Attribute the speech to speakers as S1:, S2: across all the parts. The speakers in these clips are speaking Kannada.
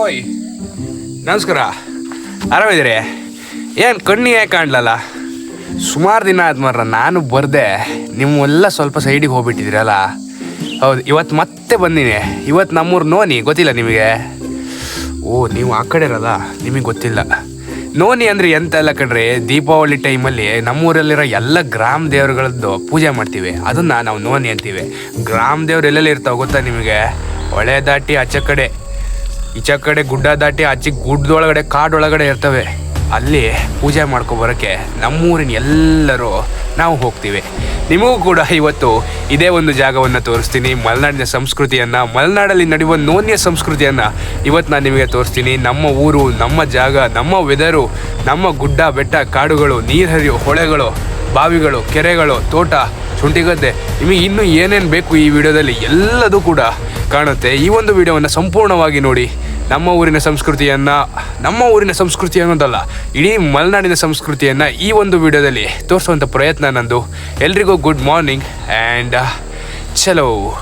S1: ಓಯ್, ನಮಸ್ಕಾರ. ಆರಾಮಿದ್ದೀರಿ? ಏನು ಕಣ್ಣಿಗೆ ಕಾಣ್ಲಲ್ಲ? ಸುಮಾರು ದಿನ ಆದ್ಮರ ನಾನು ಬರ್ದೆ, ನಿಮ್ಮೆಲ್ಲ ಸ್ವಲ್ಪ ಸೈಡಿಗೆ ಹೋಗ್ಬಿಟ್ಟಿದ್ದೀರಲ್ಲ ಹೌದು ಇವತ್ತು ಮತ್ತೆ ಬಂದೀನಿ. ಇವತ್ತು ನಮ್ಮೂರು ನೋನಿ ಗೊತ್ತಿಲ್ಲ ನಿಮಗೆ? ಓ, ನೀವು ಆ ಕಡೆ ಇರಲ್ಲ, ನಿಮಗೆ ಗೊತ್ತಿಲ್ಲ. ನೋನಿ ಅಂದರೆ ಎಂತ ಅಲ್ಲ ಕಣ್ರಿ, ದೀಪಾವಳಿ ಟೈಮಲ್ಲಿ ನಮ್ಮೂರಲ್ಲಿರೋ ಎಲ್ಲ ಗ್ರಾಮ ದೇವರುಗಳದ್ದು ಪೂಜೆ ಮಾಡ್ತೀವಿ. ಅದನ್ನ ನಾವು ನೋನಿ ಅಂತೀವಿ. ಗ್ರಾಮ ದೇವ್ರು ಎಲ್ಲೆಲ್ಲಿ ಇರ್ತಾವೆ ಗೊತ್ತಾ ನಿಮಗೆ? ಹೊಳೆ ದಾಟಿ ಆಚೆ ಕಡೆ. ಈಚೆ ಕಡೆ ಗುಡ್ಡ ದಾಟಿ ಆಚೆ ಗುಡ್ಡದೊಳಗಡೆ, ಕಾಡೊಳಗಡೆ ಇರ್ತವೆ. ಅಲ್ಲಿ ಪೂಜೆ ಮಾಡ್ಕೊಬರೋಕ್ಕೆ ನಮ್ಮೂರಿನ ಎಲ್ಲರೂ ನಾವು ಹೋಗ್ತೀವಿ. ನಿಮಗೂ ಕೂಡ ಇವತ್ತು ಇದೇ ಒಂದು ಜಾಗವನ್ನು ತೋರಿಸ್ತೀನಿ. ಮಲೆನಾಡಿನ ಸಂಸ್ಕೃತಿಯನ್ನು, ಮಲೆನಾಡಲ್ಲಿ ನಡೆಯುವ ನೋನ್ಯ ಸಂಸ್ಕೃತಿಯನ್ನು ಇವತ್ತು ನಾನು ನಿಮಗೆ ತೋರಿಸ್ತೀನಿ. ನಮ್ಮ ಊರು, ನಮ್ಮ ಜಾಗ, ನಮ್ಮ ವೆದರು ನಮ್ಮ ಗುಡ್ಡ, ಬೆಟ್ಟ, ಕಾಡುಗಳು ನೀರು ಹೊಳೆಗಳು, ಬಾವಿಗಳು, ಕೆರೆಗಳು, ತೋಟ, ಶುಂಠಿಗದ್ದೆ. ನಿಮಗೆ ಇನ್ನೂ ಏನೇನು ಬೇಕು ಈ ವಿಡಿಯೋದಲ್ಲಿ ಎಲ್ಲದೂ ಕೂಡ ಕಾಣುತ್ತೆ. ಈ ಒಂದು ವಿಡಿಯೋವನ್ನು ಸಂಪೂರ್ಣವಾಗಿ ನೋಡಿ. ನಮ್ಮ ಊರಿನ ಸಂಸ್ಕೃತಿಯನ್ನು, ನಮ್ಮ ಊರಿನ ಸಂಸ್ಕೃತಿ ಅನ್ನೋದಲ್ಲ, ಇಡೀ ಮಲೆನಾಡಿನ ಸಂಸ್ಕೃತಿಯನ್ನು ಈ ಒಂದು ವಿಡಿಯೋದಲ್ಲಿ ತೋರಿಸುವಂಥ ಪ್ರಯತ್ನ ನಂದು. ಎಲ್ರಿಗೂ ಗುಡ್ ಮಾರ್ನಿಂಗ್ ಆ್ಯಂಡ್ ಚಲೋ.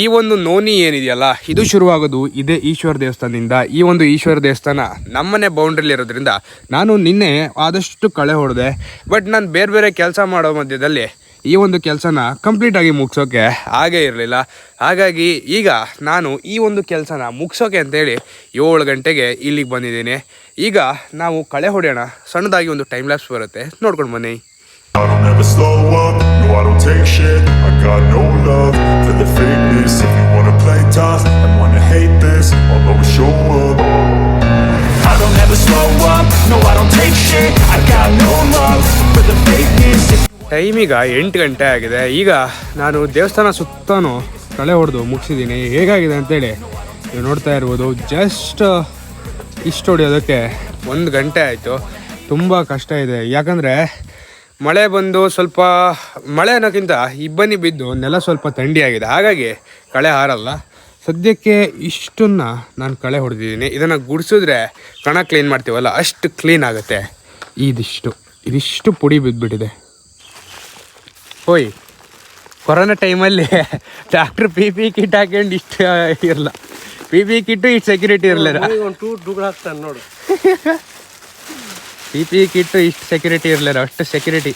S1: ಈ ಒಂದು ನೋನಿ ಏನಿದೆಯಲ್ಲ, ಇದು ಶುರುವಾಗೋದು ಇದೇ ಈಶ್ವರ ದೇವಸ್ಥಾನದಿಂದ. ಈ ಒಂದು ಈಶ್ವರ ದೇವಸ್ಥಾನ ನಮ್ಮನೆ ಬೌಂಡ್ರಿಲಿ ಇರೋದ್ರಿಂದ ನಾನು ನಿನ್ನೆ ಆದಷ್ಟು ಕಳೆ ಹೊಡೆದೆ ಬಟ್ ನಾನು ಬೇರೆ ಬೇರೆ ಕೆಲಸ ಮಾಡೋ ಮಧ್ಯದಲ್ಲಿ ಈ ಒಂದು ಕೆಲಸನ ಕಂಪ್ಲೀಟಾಗಿ ಮುಗಿಸೋಕೆ ಆಗೇ ಇರಲಿಲ್ಲ. ಹಾಗಾಗಿ ಈಗ ನಾನು ಈ ಒಂದು ಕೆಲಸನ ಮುಗಿಸೋಕೆ ಅಂತೇಳಿ ಏಳು ಗಂಟೆಗೆ ಇಲ್ಲಿಗೆ ಬಂದಿದ್ದೀನಿ. ಈಗ ನಾವು ಕಳೆ ಹೊಡೆಯೋಣ. ಸಣ್ಣದಾಗಿ ಒಂದು ಟೈಮ್ ಲ್ಯಾಪ್ಸ್ ಬರುತ್ತೆ. ನೋಡ್ಕೊಂಡು ಬನ್ನಿ.
S2: I don't take shit I got no love for the fakeness If you wanna play tough and wanna hate this I'll always show up
S3: I don't ever slow up, no I don't take shit I got no love for the fakeness If
S1: time ಈಗ ಎಂಟು ಗಂಟೆ ಆಗಿದೆ ಈಗ ನಾನು ದೇವಸ್ಥಾನ ಸುತ್ತಾನು ಕಳೆ ಹೊಡೆದು ಮುಗಿಸಿದ್ದೀನಿ ಹೇಗಾಗಿದೆ ಅಂತೇಳಿ ನೀವು ನೋಡ್ತಾ ಇರ್ಬೋದು ಜಸ್ಟ್ ಇಷ್ಟು ಹೊಡೆಯೋದಕ್ಕೆ ಒಂದು ಗಂಟೆ ಆಯಿತು ತುಂಬ ಕಷ್ಟ ಇದೆ ಯಾಕಂದರೆ ಮಳೆ ಬಂದು ಸ್ವಲ್ಪ ಮಳೆ ಅನ್ನೋಕ್ಕಿಂತ ಇಬ್ಬನಿ ಬಿದ್ದು ನೆಲ ಸ್ವಲ್ಪ ಥಂಡಿಯಾಗಿದೆ ಹಾಗಾಗಿ ಕಳೆ ಹಾರಲ್ಲ. ಸದ್ಯಕ್ಕೆ ಇಷ್ಟನ್ನ ನಾನು ಕಳೆ ಹೊಡೆದಿದ್ದೀನಿ. ಇದನ್ನು ಗುಡಿಸಿದ್ರೆ ಕಣ ಕ್ಲೀನ್ ಮಾಡ್ತೀವಲ್ಲ ಅಷ್ಟು ಕ್ಲೀನ್ ಆಗುತ್ತೆ. ಇದಿಷ್ಟು. ಇದಿಷ್ಟು ಪುಡಿ ಬಿದ್ದುಬಿಟ್ಟಿದೆ ಹೋಯ್. ಕೊರೋನಾ ಟೈಮಲ್ಲಿ ಡಾಕ್ಟ್ರ್ ಪಿ ಪಿ ಕಿಟ್ ಹಾಕೊಂಡು ಇಷ್ಟು ಇರಲ್ಲ ಪಿ ಪಿ ಕಿಟ್ಟು ಇಷ್ಟು ಸೆಕ್ಯೂರಿಟಿ ಇರಲಿಲ್ಲ.
S4: ಒಂದು ಟೂ ಡುಗ್ಳು ಹಾಕ್ತಾನೆ ನೋಡು.
S1: ಪಿ ಪಿ ಕಿಟ್ಟು ಇಷ್ಟು ಸೆಕ್ಯೂರಿಟಿ ಇರಲಿಲ್ಲ, ಅಷ್ಟು ಸೆಕ್ಯೂರಿಟಿ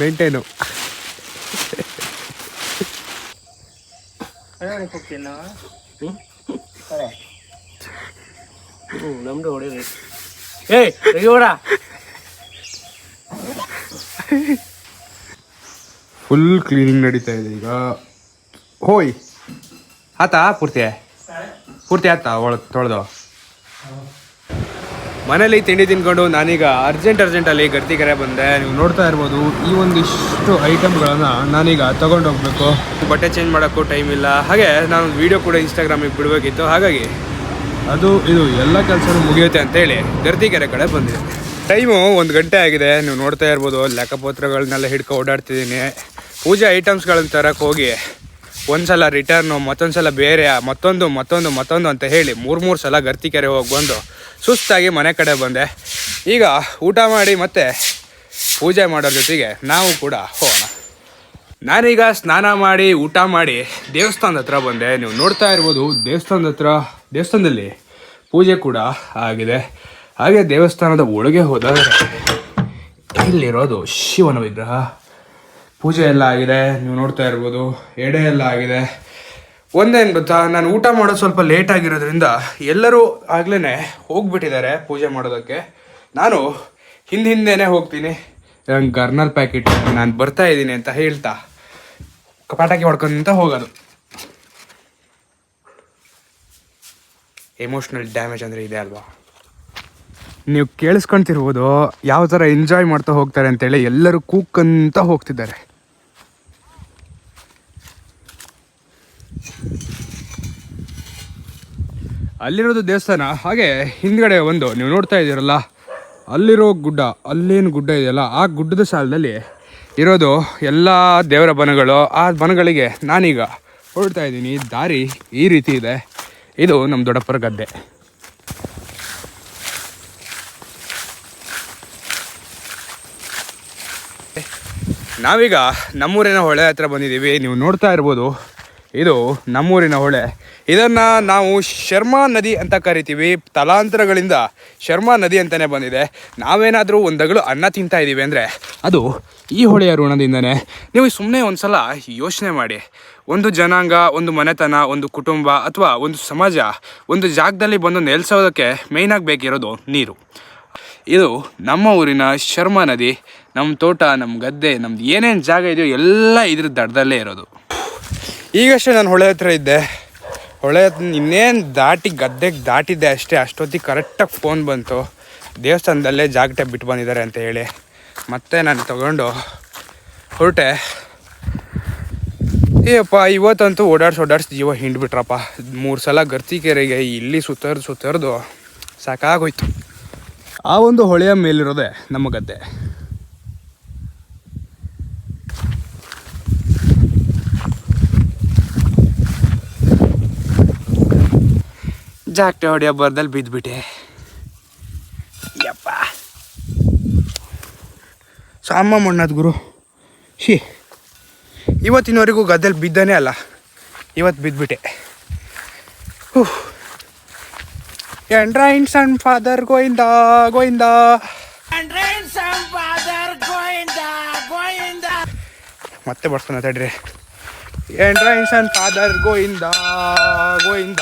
S1: ಮೇಂಟೈನು
S4: ನಮ್ದು ಏಯ್
S1: ಫುಲ್ ಕ್ಲೀನಿಂಗ್ ನಡೀತಾ ಇದೆ ಈಗ. ಹೋಯ್. ಆತಾ ಪೂರ್ತಿ? ಪೂರ್ತಿ ಆತ ಒಳ ತೊಳೆದು? ಮನೇಲಿ ತಿಂಡಿ ತಿನ್ಕೊಂಡು ನಾನೀಗ ಅರ್ಜೆಂಟ್ ಅರ್ಜೆಂಟಲ್ಲಿ ಗರ್ತಿಕೆರೆ ಬಂದೆ. ನೀವು ನೋಡ್ತಾ ಇರ್ಬೋದು, ಈ ಒಂದಿಷ್ಟು ಐಟಮ್ಗಳನ್ನು ನಾನೀಗ ತೊಗೊಂಡು ಹೋಗಬೇಕು ಬಟ್ಟೆ ಚೇಂಜ್ ಮಾಡೋಕ್ಕೂ ಟೈಮ್ ಇಲ್ಲ. ಹಾಗೆ ನಾನು ವೀಡಿಯೋ ಕೂಡ ಇನ್ಸ್ಟಾಗ್ರಾಮಿಗೆ ಬಿಡಬೇಕಿತ್ತು. ಹಾಗಾಗಿ ಅದು, ಇದು ಎಲ್ಲ ಕೆಲಸನೂ ಮುಗಿಯುತ್ತೆ ಅಂತೇಳಿ ಗರ್ತಿಕೆರೆ ಕಡೆ ಬಂದಿದೆ. ಟೈಮು ಒಂದು ಗಂಟೆ ಆಗಿದೆ. ನೀವು ನೋಡ್ತಾ ಇರ್ಬೋದು ಲೆಕ್ಕಪತ್ರಗಳನ್ನೆಲ್ಲ ಹಿಡ್ಕೊ ಓಡಾಡ್ತಿದ್ದೀನಿ. ಪೂಜೆ ಐಟಮ್ಸ್ಗಳನ್ನ ತರಕ್ಕೆ ಹೋಗಿ ಒಂದು ಸಲ ರಿಟರ್ನು ಮತ್ತೊಂದು ಸಲ ಬೇರೆ, ಮತ್ತೊಂದು ಮತ್ತೊಂದು ಮತ್ತೊಂದು ಅಂತ ಹೇಳಿ ಮೂರು ಮೂರು ಸಲ ಗರ್ತಿಕೆರೆ ಹೋಗಿ ಬಂದು ಸುಸ್ತಾಗಿ ಮನೆ ಕಡೆ ಬಂದೆ. ಈಗ ಊಟ ಮಾಡಿ ಮತ್ತೆ ಪೂಜೆ ಮಾಡೋ ಜೊತೆಗೆ ನಾವು ಕೂಡ ಹೋಗೋಣ. ನಾನೀಗ ಸ್ನಾನ ಮಾಡಿ, ಊಟ ಮಾಡಿ ದೇವಸ್ಥಾನದ ಹತ್ರ ಬಂದೆ. ನೀವು ನೋಡ್ತಾ ಇರ್ಬೋದು ದೇವಸ್ಥಾನದ ಹತ್ರ, ದೇವಸ್ಥಾನದಲ್ಲಿ ಪೂಜೆ ಕೂಡ ಆಗಿದೆ. ಹಾಗೆ ದೇವಸ್ಥಾನದ ಒಳಗೆ ಹೋದರೆ ಇಲ್ಲಿರೋದು ಶಿವನ ವಿಗ್ರಹ. ಪೂಜೆ ಎಲ್ಲ ಆಗಿದೆ, ನೀವು ನೋಡ್ತಾ ಇರ್ಬೋದು, ಎಡೆ ಎಲ್ಲ ಆಗಿದೆ. ಒಂದೇನು ಗೊತ್ತಾ, ನಾನು ಊಟ ಮಾಡೋದು ಸ್ವಲ್ಪ ಲೇಟ್ ಆಗಿರೋದ್ರಿಂದ ಎಲ್ಲರೂ ಆಗ್ಲೇ ಹೋಗ್ಬಿಟ್ಟಿದ್ದಾರೆ ಪೂಜೆ ಮಾಡೋದಕ್ಕೆ. ನಾನು ಹಿಂದೆ ಹಿಂದೆನೇ ಹೋಗ್ತೀನಿ. ನಂಗೆ ಗರ್ನಲ್ ಪ್ಯಾಕೆಟ್ ನಾನು ಬರ್ತಾ ಇದ್ದೀನಿ ಅಂತ ಹೇಳ್ತಾ, ಪಟಾಕಿ ಹೊಡ್ಕೊಂತ ಹೋಗೋದು. ಎಮೋಷ್ನಲ್ ಡ್ಯಾಮೇಜ್ ಅಂದರೆ ಇದೆ ಅಲ್ವಾ? ನೀವು ಕೇಳಿಸ್ಕೊಂತಿರ್ಬೋದು, ಯಾವ ಥರ ಎಂಜಾಯ್ ಮಾಡ್ತಾ ಹೋಗ್ತಾರೆ ಅಂತೇಳಿ ಎಲ್ಲರೂ ಕೂಕ್ಕಂತ ಹೋಗ್ತಿದ್ದಾರೆ. ಅಲ್ಲಿರೋದು ದೇವಸ್ಥಾನ, ಹಾಗೆ ಹಿಂದ್ಗಡೆ ಒಂದು, ನೀವು ನೋಡ್ತಾ ಇದ್ದೀರಲ್ಲ, ಅಲ್ಲಿರೋ ಗುಡ್ಡ, ಅಲ್ಲೇನು ಗುಡ್ಡ ಇದೆಯಲ್ಲ, ಆ ಗುಡ್ಡದ ಸಾಲದಲ್ಲಿ ಇರೋದು ಎಲ್ಲ ದೇವರ ಬನಗಳು. ಆ ಬನಗಳಿಗೆ ನಾನೀಗ ಹೊರಡ್ತಾ ಇದ್ದೀನಿ. ದಾರಿ ಈ ರೀತಿ ಇದೆ. ಇದು ನಮ್ಮ ದೊಡ್ಡಪ್ಪರ ಗದ್ದೆ. ನಾವೀಗ ನಮ್ಮೂರಿನ ಹೊಳೆ ಹತ್ರ ಬಂದಿದ್ದೀವಿ. ನೀವು ನೋಡ್ತಾ ಇರ್ಬೋದು, ಇದು ನಮ್ಮೂರಿನ ಹೊಳೆ. ಇದನ್ನು ನಾವು ಶರ್ಮಾ ನದಿ ಅಂತ ಕರಿತೀವಿ. ತಲಾಂತರಗಳಿಂದ ಶರ್ಮಾ ನದಿ ಅಂತಲೇ ಬಂದಿದೆ. ನಾವೇನಾದರೂ ಒಂದಗಳು ಅನ್ನ ತಿಂತಾ ಇದ್ದೀವಿ ಅಂದರೆ ಅದು ಈ ಹೊಳೆಯ ಋಣದಿಂದನೇ. ನೀವು ಸುಮ್ಮನೆ ಒಂದು ಸಲ ಯೋಚನೆ ಮಾಡಿ. ಒಂದು ಜನಾಂಗ, ಒಂದು ಮನೆತನ, ಒಂದು ಕುಟುಂಬ ಅಥವಾ ಒಂದು ಸಮಾಜ ಒಂದು ಜಾಗದಲ್ಲಿ ಬಂದು ನೆಲೆಸೋದಕ್ಕೆ ಮೇಯ್ನಾಗಿ ಬೇಕಿರೋದು ನೀರು. ಇದು ನಮ್ಮ ಊರಿನ ಶರ್ಮಾ ನದಿ ನಮ್ಮ ತೋಟ ನಮ್ಮ ಗದ್ದೆ, ನಮ್ದು ಏನೇನು ಜಾಗ ಇದೆಯೋ ಎಲ್ಲ ಇದ್ರ ದಡದಲ್ಲೇ ಇರೋದು. ಈಗಷ್ಟೇ ನಾನು ಹೊಳೆ ಹತ್ರ ಇದ್ದೆ. ಹೊಳೆ ಇನ್ನೇನು ದಾಟಿ ಗದ್ದೆಗೆ ದಾಟಿದ್ದೆ ಅಷ್ಟೇ, ಅಷ್ಟೊತ್ತಿಗೆ ಕರೆಕ್ಟಾಗಿ ಫೋನ್ ಬಂತು. ದೇವಸ್ಥಾನದಲ್ಲೇ ಜಾಗಟೆ ಬಿಟ್ಟು ಬಂದಿದ್ದಾರೆ ಅಂತ ಹೇಳಿ. ಮತ್ತೆ ನಾನು ತಗೊಂಡು ಹೊರಟೆ. ಏಯಪ್ಪ ಇವತ್ತಂತೂ ಓಡಾಡ್ಸಿ ಓಡಾಡ್ಸಿ ಜೀವ ಹಿಂಡ್ಬಿಟ್ರಪ್ಪ. ಮೂರು ಸಲ ಗರ್ತಿಕೆರೆಗೆ ಇಲ್ಲಿ ಸುತ್ತರ್ದು ಸುತ್ತರ್ದು ಸಾಕಾಗೋಯ್ತು. ಆ ಒಂದು ಹೊಳೆಯ ಮೇಲಿರೋದೆ ನಮ್ಮ ಗದ್ದೆ. ಜಾಕ್ಟೆ ಹೊಡೆಯೋ ಬರ್ದಲ್ಲಿ ಬಿದ್ದುಬಿಟ್ಟೆ ಯಪ್ಪ. ಸಾಮ ಮಣ್ಣದ ಗುರು. ಶಿ ಇವತ್ತಿನವರೆಗೂ ಗದ್ದೆಲಿ ಬಿದ್ದನೇ ಅಲ್ಲ. ಇವತ್ತು ಬಿದ್ದುಬಿಟ್ಟೆ ಎಂಡ್ರೈನ್ ಸಣ್ಣ ಫಾದರ್ ಗೋಯಿಂದ ಗೋಯಿಂದ. ಮತ್ತೆ ಬರ್ತಾನೆ ತಡ್ರಿ ಎಂಡ್ರೈನ್ ಸಣ್ಣ ಫಾದರ್ ಗೋಯಿಂದ ಗೋಯಿಂದ.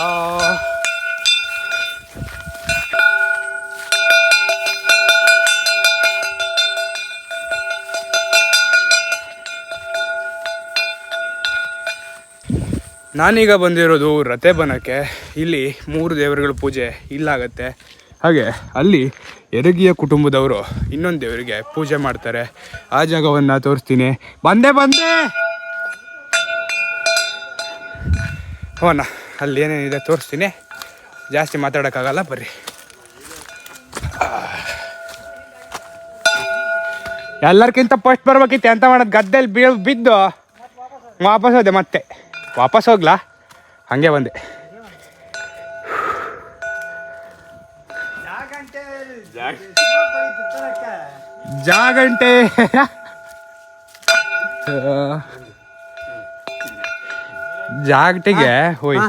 S1: ನಾನೀಗ ಬಂದಿರೋದು ರಥೆ ಬನಕ್ಕೆ ಇಲ್ಲಿ ಮೂರು ದೇವರುಗಳ ಪೂಜೆ ಇಲ್ಲಾಗತ್ತೆ. ಹಾಗೆ ಅಲ್ಲಿ ಎರಗಿಯ ಕುಟುಂಬದವರು ಇನ್ನೊಂದು ದೇವರಿಗೆ ಪೂಜೆ ಮಾಡ್ತಾರೆ. ಆ ಜಾಗವನ್ನು ತೋರಿಸ್ತೀನಿ. ಬಂದೆ ಬಂದೆ! ಹೋನ ಅಲ್ಲಿ ಏನೇನಿದೆ ತೋರಿಸ್ತೀನಿ. ಜಾಸ್ತಿ ಮಾತಾಡೋಕ್ಕಾಗಲ್ಲ, ಬರ್ರಿ. ಎಲ್ಲರಿಗಿಂತ ಫಸ್ಟ್ ಬರ್ಬೇಕಿತ್ತು. ಎಂತ ಮಾಡೋದು? ಗದ್ದೆಲಿ ಬೀಳ್ ಬಿದ್ದು ವಾಪಸ್ ಹೋದೆ ಮತ್ತೆ. ವಾಪಸ್ ಹೋಗ್ಲಾ? ಹಂಗೆ ಬಂದೆ. ಜಾಗಂಟೆ. ಜಾಗಟಿಗೆ ಹೋಯ್.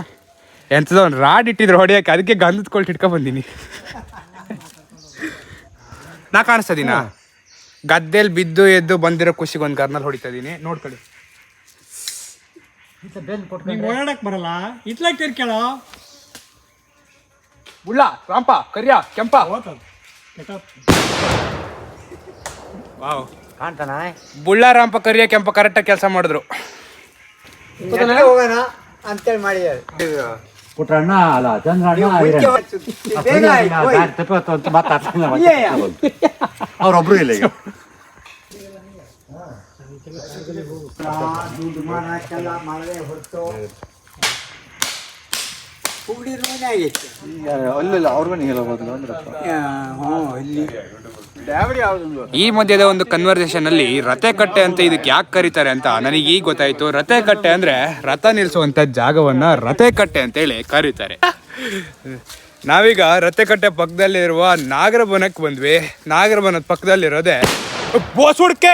S1: ಎಂಥದೋ ಒಂದು ರಾಡ್ ಇಟ್ಟಿದ್ರು ಹೊಡಿಯಕ್ಕೆ ಅದಕ್ಕೆ ಗಂಧದ ಕೊಲ್ಟ್ ಇಟ್ಕೊಂಡ್ ಬಂದೀನಿ. ನಾ ಕಾಣಿಸ್ತಾ ಗದ್ದೆಲಿ ಗದ್ದೆಲ್ ಬಿದ್ದು ಎದ್ದು ಬಂದಿರೋ ಖುಷಿಗೆ ಒಂದು ಕರ್ನಲ್ ಹೊಡಿತಾ ಇದೀನಿ. ನೋಡ್ಕೊಳ್ಳಿ.
S4: ನಿಂಗೆ ಓಡಾಡಕ್ ಬರಲ್ಲ. ಇತ್ಲಾಗ ತಿರ್ಕೇಳೋ
S1: ಉಳ್ಳ ರಾಂಪ ಕರಿಯ ಕೆಂಪ. ವಾವ್.
S5: ಕಾಣ್ತಾನ?
S1: ಬುಳ್ಳ ರಾಂಪ ಕರಿಯ ಕೆಂಪ ಕರೆಕ್ಟಾಗಿ ಕೆಲಸ ಮಾಡಿದ್ರು.
S5: ಹೋಗೋಣ ಅಂತೇಳಿ ಮಾಡಿ
S6: ಪುಟ್ರಣ್ಣ ಅಲ್ಲ
S5: ಹೋಯ್.
S6: ಅವ್ರೊಬ್ರು ಇಲ್ಲ ಈಗ.
S1: ಈ ಮಧ್ಯದ ಒಂದು ಕನ್ವರ್ಸೇಷನ್ ಅಲ್ಲಿ ರಥೆ ಕಟ್ಟೆ ಅಂತ ಇದಕ್ಕೆ ಯಾಕೆ ಕರೀತಾರೆ ಅಂತ ನನಗೆ ಈಗ ಗೊತ್ತಾಯ್ತು. ರಥೆ ಕಟ್ಟೆ ಅಂದ್ರೆ ರಥ ನಿಲ್ಲಿಸುವಂತ ಜಾಗವನ್ನ ರಥೆ ಕಟ್ಟೆ ಅಂತೇಳಿ ಕರೀತಾರೆ. ನಾವೀಗ ರಥೆ ಕಟ್ಟೆ ಪಕ್ಕದಲ್ಲಿರುವ ನಾಗರಬನಕ್ಕೆ ಬಂದ್ವಿ. ನಾಗರಬನದ ಪಕ್ಕದಲ್ಲಿರೋದೆ ಬೋಸುಡ್ಕೆ!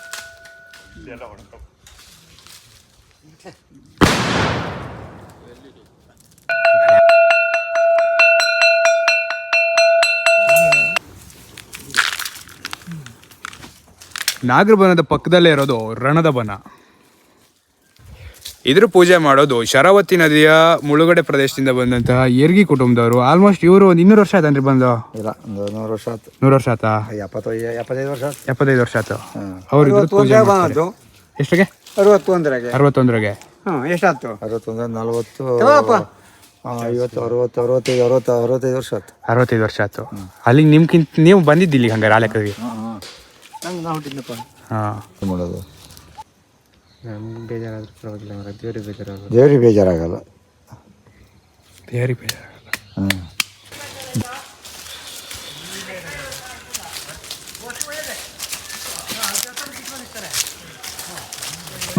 S1: ನಾಗರ ಬನದ ಪಕ್ಕದಲ್ಲೇ ಇರೋದು ರಣದ ಬನ. ಇದ್ರ ಪೂಜೆ ಮಾಡೋದು ಶರಾವತಿ ನದಿಯ ಮುಳುಗಡೆ ಪ್ರದೇಶದಿಂದ ಬಂದಂತಹ ಏರ್ಗಿ ಕುಟುಂಬದವರು. ಆಲ್ಮೋಸ್ಟ್ ಇವರು ಒಂದು ಇನ್ನೂರು ವರ್ಷ ಆಯ್ತನ್ರಿ ಬಂದು?
S6: ಇಲ್ಲ ಒಂದು ನೂರು ವರ್ಷ ಆಯ್ತು.
S1: ನೂರು ವರ್ಷ ಆತ
S6: ಎಪ್ಪತ್ತು ಎಪ್ಪತ್ತೈದು ವರ್ಷ ಆಯ್ತು.
S1: ಎಪ್ಪತ್ತೈದು ವರ್ಷ ಆಯ್ತು. ಅವ್ರು ಇದ್ರ ಪೂಜೆ ಮಾಡ್ತಾರೆ. ಎಷ್ಟಿಗೆ
S5: ಅರವತ್ತೊಂದರಾಗೆ.
S1: ಅರವತ್ತೊಂದರಾಗೆ.
S5: ಹ್ಞೂ ಎಷ್ಟಾಯ್ತು?
S6: ಅರವತ್ತೊಂದು ನಲವತ್ತು
S5: ಯಾವಪ್ಪ?
S6: ಆ, ಐವತ್ತು ಅರವತ್ತು ಅರವತ್ತೈದು ಅರವತ್ತು ಅರವತ್ತೈದು ವರ್ಷ ಆಯ್ತು.
S1: ಅರವತ್ತೈದು ವರ್ಷ ಆಯ್ತು. ಅಲ್ಲಿ ನಿಮ್ಗಿಂತ ನೀವು ಬಂದಿದ್ದಿಲ್ಲ ಹಂಗಾರೆ ಆ ಲೆಕ್ಕದಲ್ಲಿ
S4: ನಂಗೆ ನಾ ಹುಟ್ಟಿದ್ನಪ್ಪ.
S1: ಹಾಂ.
S6: ಮಾಡೋದು?
S1: ನಮ್ಗೆ ಬೇಜಾರಾದ್ರೆ ಪರವಾಗಿಲ್ಲ ಮರ ದೇವ್ರಿಗೆ ಬೇಜಾರಾಗಲ್ಲ.
S6: ದೇವ್ರಿಗೆ ಬೇಜಾರಾಗಲ್ಲ.
S1: ದೇವ್ರಿಗೆ ಬೇಜಾರಾಗಲ್ಲ.
S6: ಹಾಂ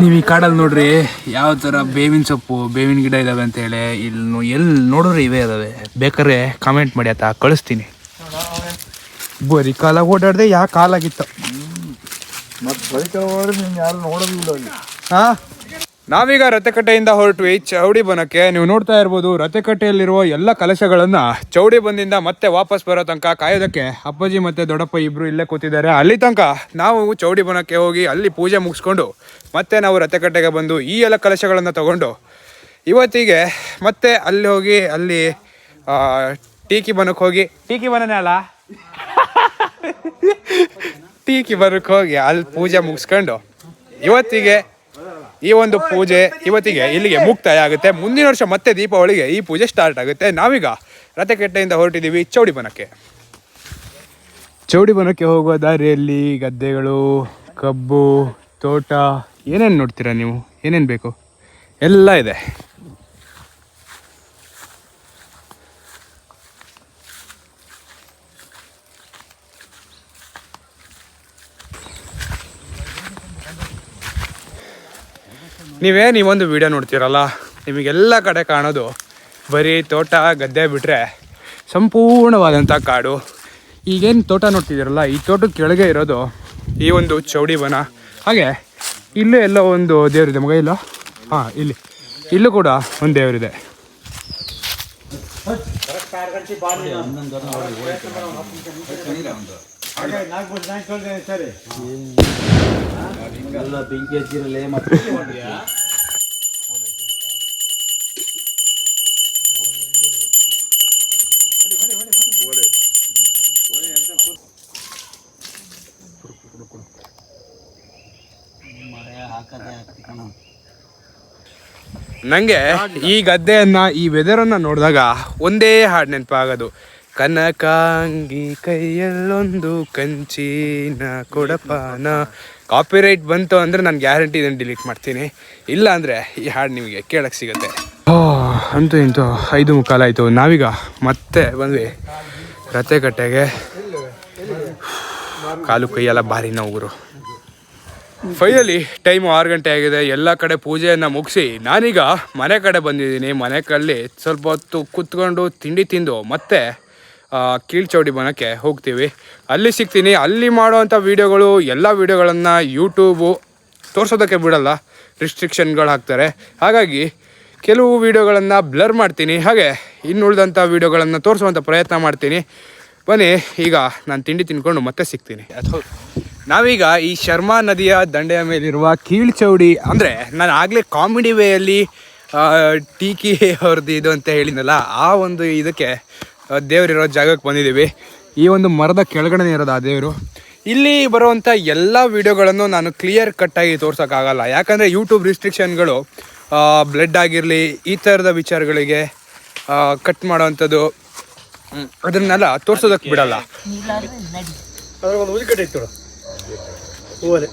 S1: ನೀವು ಈ ಕಾಡಲ್ಲಿ ನೋಡ್ರಿ ಯಾವ ಥರ ಬೇವಿನ ಸೊಪ್ಪು ಬೇವಿನ ಗಿಡ ಇದ್ದಾವೆ ಅಂತ ಹೇಳಿ ಇಲ್ಲಿ ಎಲ್ಲಿ ನೋಡಿದ್ರೆ ಇವೇ ಇದಾವೆ. ಬೇಕಾದ್ರೆ ಕಾಮೆಂಟ್ ಮಾಡಿ ಆತ ಕಳಿಸ್ತೀನಿ. ಬರೀ ಕಾಲಾಗಿ ಓಡಾಡ್ದೆ ಯಾವ ಕಾಲಾಗಿತ್ತು.
S6: ಮತ್ತೆ ಹೋದ್ರೆ ನಿಮ್ಗೆ ಯಾರು ನೋಡೋದಿಲ್ಲ ಅಲ್ಲಿ.
S1: ಹಾ? ನಾವೀಗ ರಥಕಟ್ಟೆಯಿಂದ ಹೊರಟ್ವಿ ಚೌಡಿ ಬನಕ್ಕೆ. ನೀವು ನೋಡ್ತಾ ಇರ್ಬೋದು ರಥಕಟ್ಟೆಯಲ್ಲಿರುವ ಎಲ್ಲ ಕಲಶಗಳನ್ನ ಚೌಡಿ ಬಂದಿಂದ ಮತ್ತೆ ವಾಪಸ್ ಬರೋ ತನಕ ಕಾಯೋದಕ್ಕೆ ಅಪ್ಪಾಜಿ ಮತ್ತೆ ದೊಡ್ಡಪ್ಪ ಇಬ್ರು ಇಲ್ಲೇ ಕೂತಿದ್ದಾರೆ. ಅಲ್ಲಿ ತನಕ ನಾವು ಚೌಡಿ ಬನಕ್ಕೆ ಹೋಗಿ ಅಲ್ಲಿ ಪೂಜೆ ಮುಗಿಸ್ಕೊಂಡು ಮತ್ತೆ ನಾವು ರಥಕಟ್ಟೆಗೆ ಬಂದು ಈ ಎಲ್ಲ ಕಲಶಗಳನ್ನು ತಗೊಂಡು ಇವತ್ತಿಗೆ ಮತ್ತೆ ಅಲ್ಲಿ ಹೋಗಿ ಅಲ್ಲಿ ಟೀಕಿ ಬನಕ್ಕೆ ಹೋಗಿ. ಟೀಕಿ ಬನನೇ ಅಲ್ಲ? ಟೀಕಿ ಬನಕ್ಕೆ ಹೋಗಿ ಅಲ್ಲಿ ಪೂಜೆ ಮುಗಿಸ್ಕೊಂಡು ಇವತ್ತಿಗೆ ಈ ಒಂದು ಪೂಜೆ ಇವತ್ತಿಗೆ ಇಲ್ಲಿಗೆ ಮುಕ್ತಾಯ ಆಗುತ್ತೆ ಮುಂದಿನ ವರ್ಷ ಮತ್ತೆ ದೀಪಾವಳಿಗೆ ಈ ಪೂಜೆ ಸ್ಟಾರ್ಟ್ ಆಗುತ್ತೆ. ನಾವೀಗ ರಥಕೆಟ್ಟೆಯಿಂದ ಹೊರಟಿದ್ದೀವಿ ಚೌಡಿ ಬನಕ್ಕೆ. ಚೌಡಿ ಬನಕ್ಕೆ ಹೋಗುವ ದಾರಿಯಲ್ಲಿ ಗದ್ದೆಗಳು ಕಬ್ಬು ತೋಟ ಏನೇನು ನೋಡ್ತೀರಾ ನೀವು? ಏನೇನು ಬೇಕು? ಎಲ್ಲ ಇದೆ. ನೀವೇನು ನೀವೊಂದು ವಿಡಿಯೋ ನೋಡ್ತೀರಲ್ಲ? ನಿಮಗೆಲ್ಲ ಕಡೆ ಕಾಣೋದು ಬರೀ ತೋಟ, ಗದ್ದೆ ಬಿಟ್ಟರೆ ಸಂಪೂರ್ಣವಾದಂಥ ಕಾಡು. ಈಗೇನು ತೋಟ ನೋಡ್ತಿದ್ದೀರಲ್ಲ, ಈ ತೋಟದ ಕೆಳಗೆ ಇರೋದು ಈ ಒಂದು ಚೌಡಿ ವನ. ಹಾಗೆ ಇಲ್ಲೂ ಎಲ್ಲೋ ಒಂದು ದೇವರಿದೆ, ಮಗ ಇಲ್ಲ? ಹಾಂ, ಇಲ್ಲಿ. ಇಲ್ಲೂ ಕೂಡ ಒಂದು ದೇವರಿದೆ.
S4: ಬೆಂಕಿ ಹಚ್ಚಿರಲೇ ಮತ್ತೆ
S1: ನನಗೆ ಈ ಗದ್ದೆಯನ್ನ ಈ ವೆದರನ್ನ ನೋಡಿದಾಗ ಒಂದೇ ಹಾಡು ನೆನಪಾಗೋದು. ಕನಕಾಂಗಿ ಕೈಯಲ್ಲೊಂದು ಕಂಚಿನ ಕೊಡಪಾನ. ಕಾಪಿರೈಟ್ ಬಂತು ಅಂದರೆ ನಾನು ಗ್ಯಾರಂಟಿ ಇದನ್ನು ಡಿಲೀಟ್ ಮಾಡ್ತೀನಿ. ಇಲ್ಲ ಅಂದ್ರೆ ಈ ಹಾಡು ನಿಮಗೆ ಕೇಳಕ್ಕೆ ಸಿಗುತ್ತೆ. ಅಂತೂ ಇಂತೂ ಐದು ಮುಕ್ಕಾಲಾಯಿತು ನಾವೀಗ ಮತ್ತೆ ಬಂದ್ವಿ. ರಥೆಕಟ್ಟೆಗೆ. ಕಾಲು ಕೈಯೆಲ್ಲ ಭಾರಿ ನೋವುರು ಫೈನಲಿ ಟೈಮು ಆರು ಗಂಟೆ ಆಗಿದೆ. ಎಲ್ಲ ಕಡೆ ಪೂಜೆಯನ್ನು ಮುಗಿಸಿ ನಾನೀಗ ಮನೆ ಕಡೆ ಬಂದಿದ್ದೀನಿ. ಮನೆ ಕಲ್ಲಿ ಸ್ವಲ್ಪ ಹೊತ್ತು ಕೂತ್ಕೊಂಡು ತಿಂಡಿ ತಿಂದು ಮತ್ತೆ ಕೀಳ್ಚೌಡಿ ಬನಕ್ಕೆ ಹೋಗ್ತೀವಿ. ಅಲ್ಲಿ ಸಿಗ್ತೀನಿ. ಅಲ್ಲಿ ಮಾಡುವಂಥ ವೀಡಿಯೋಗಳು, ಎಲ್ಲ ವೀಡಿಯೋಗಳನ್ನು ಯೂಟ್ಯೂಬು ತೋರಿಸೋದಕ್ಕೆ ಬಿಡಲ್ಲ. ರಿಸ್ಟ್ರಿಕ್ಷನ್ಗಳು ಹಾಕ್ತಾರೆ. ಹಾಗಾಗಿ ಕೆಲವು ವೀಡಿಯೋಗಳನ್ನು ಬ್ಲರ್ ಮಾಡ್ತೀನಿ. ಹಾಗೆ ಇನ್ನುಳಿದಂಥ ವೀಡಿಯೋಗಳನ್ನು ತೋರಿಸುವಂಥ ಪ್ರಯತ್ನ ಮಾಡ್ತೀನಿ. ಬನ್ನಿ, ಈಗ ನಾನು ತಿಂಡಿ ತಿನ್ಕೊಂಡು ಮತ್ತೆ ಸಿಗ್ತೀನಿ. ನಾವೀಗ ಈ ಶರ್ಮಾ ನದಿಯ ದಂಡೆಯ ಮೇಲಿರುವ ಕೀಳ್ಚೌಡಿ, ಅಂದರೆ ನಾನು ಆಗಲೇ ಕಾಮಿಡಿ ವೇಯಲ್ಲಿ ಟೀಕಿ ಅವ್ರದ್ದು ಇದು ಅಂತ ಹೇಳಿದ್ನಲ್ಲ, ಆ ಒಂದು ಇದಕ್ಕೆ ದೇವರಿರೋ ಜಾಗಕ್ಕೆ ಬಂದಿದ್ದೀವಿ. ಈ ಒಂದು ಮರದ ಕೆಳಗಡೆ ಇರೋದು ಆ ದೇವರು. ಇಲ್ಲಿ ಬರುವಂಥ ಎಲ್ಲ ವಿಡಿಯೋಗಳನ್ನು ನಾನು ಕ್ಲಿಯರ್ ಕಟ್ಟಾಗಿ ತೋರ್ಸೋಕ್ಕಾಗಲ್ಲ. ಯಾಕಂದರೆ ಯೂಟ್ಯೂಬ್ ರಿಸ್ಟ್ರಿಕ್ಷನ್ಗಳು ಬ್ಲಡ್ ಆಗಿರಲಿ ಈ ಥರದ ವಿಚಾರಗಳಿಗೆ ಕಟ್ ಮಾಡೋವಂಥದ್ದು ಅದನ್ನೆಲ್ಲ ತೋರ್ಸೋದಕ್ಕೆ ಬಿಡಲ್ಲ.
S5: ಅದ್ರ ಒಂದು ಉಳಿಕಟ್ಟೆ ಇತ್ತು. ಹೂವಲೆ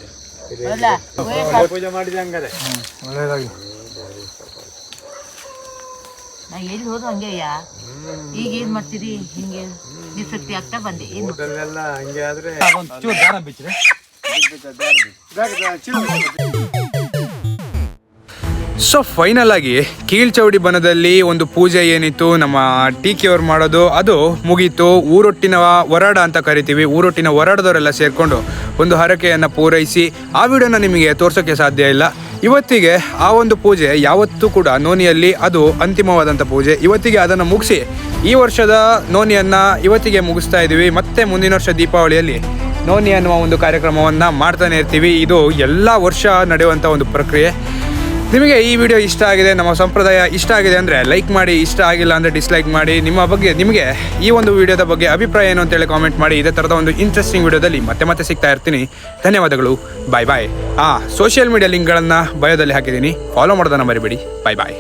S5: ಪೂಜೆ ಮಾಡಿದೆ ಹಂಗಾರೆ
S7: ನಾ ಎಲ್ಲಿ ಹೋದ್ರು ಹಂಗೆಯ್ಯ ಈಗ ಏನ್ ಮಾಡ್ತೀರಿ? ಹಿಂಗೆ ನಿಸಕ್ತಿ ಆಗ್ತಾ ಬಂದೆ. ಏನು
S5: ಮೊದಲೆಲ್ಲ ಹಂಗೆ ಆದ್ರೆ
S4: ಚೂರು ದಾನ ಬಿಚ್ಚ್ರೆ.
S1: ಸೊ ಫೈನಲ್ ಆಗಿ ಕೀಳ್ಚೌಡಿ ಬನದಲ್ಲಿ ಒಂದು ಪೂಜೆ ಏನಿತ್ತು ನಮ್ಮ ಟೀಕಿಯವ್ರು ಮಾಡೋದು ಅದು ಮುಗೀತು. ಊರೊಟ್ಟಿನ ಹೊರಾಡ ಅಂತ ಕರಿತೀವಿ. ಊರೊಟ್ಟಿನ ಹೊರಾಡದವರೆಲ್ಲ ಸೇರಿಕೊಂಡು ಒಂದು ಹರಕೆಯನ್ನು ಪೂರೈಸಿ ಆ ವಿಡಿಯೋನ ನಿಮಗೆ ತೋರ್ಸೋಕ್ಕೆ ಸಾಧ್ಯ ಇಲ್ಲ. ಇವತ್ತಿಗೆ ಆ ಒಂದು ಪೂಜೆ ಯಾವತ್ತೂ ಕೂಡ ನೋನಿಯಲ್ಲಿ ಅದು ಅಂತಿಮವಾದಂಥ ಪೂಜೆ. ಇವತ್ತಿಗೆ ಅದನ್ನು ಮುಗಿಸಿ ಈ ವರ್ಷದ ನೋನಿಯನ್ನು ಇವತ್ತಿಗೆ ಮುಗಿಸ್ತಾ ಇದ್ದೀವಿ. ಮತ್ತೆ ಮುಂದಿನ ವರ್ಷ ದೀಪಾವಳಿಯಲ್ಲಿ ನೋನಿ ಅನ್ನುವ ಒಂದು ಕಾರ್ಯಕ್ರಮವನ್ನು ಮಾಡ್ತಾನೆ ಇರ್ತೀವಿ. ಇದು ಎಲ್ಲ ವರ್ಷ ನಡೆಯುವಂಥ ಒಂದು ಪ್ರಕ್ರಿಯೆ. ನಿಮಗೆ ಈ ವಿಡಿಯೋ ಇಷ್ಟ ಆಗಿದೆ, ನಮ್ಮ ಸಂಪ್ರದಾಯ ಇಷ್ಟ ಆಗಿದೆ ಅಂದರೆ ಲೈಕ್ ಮಾಡಿ, ಇಷ್ಟ ಆಗಿಲ್ಲ ಅಂದರೆ ಡಿಸ್ಲೈಕ್ ಮಾಡಿ, ನಿಮ್ಮ ಬಗ್ಗೆ, ನಿಮಗೆ ಈ ಒಂದು ವಿಡಿಯೋದ ಬಗ್ಗೆ ಅಭಿಪ್ರಾಯ ಏನು ಅಂತೇಳಿ ಕಾಮೆಂಟ್ ಮಾಡಿ, ಇದೇ ಥರದ ಒಂದು ಇಂಟ್ರೆಸ್ಟಿಂಗ್ ವಿಡಿಯೋದಲ್ಲಿ ಮತ್ತೆ ಮತ್ತೆ ಸಿಗ್ತಾ ಇರ್ತೀನಿ. ಧನ್ಯವಾದಗಳು ಬಾಯ್ ಬಾಯ್ ಆ ಸೋಷಿಯಲ್ ಮೀಡಿಯಾ ಲಿಂಕ್ಗಳನ್ನು ಬಯೋದಲ್ಲಿ ಹಾಕಿದ್ದೀನಿ. ಫಾಲೋ ಮಾಡೋದನ್ನು ಮರಿಬೇಡಿ. ಬಾಯ್ ಬಾಯ್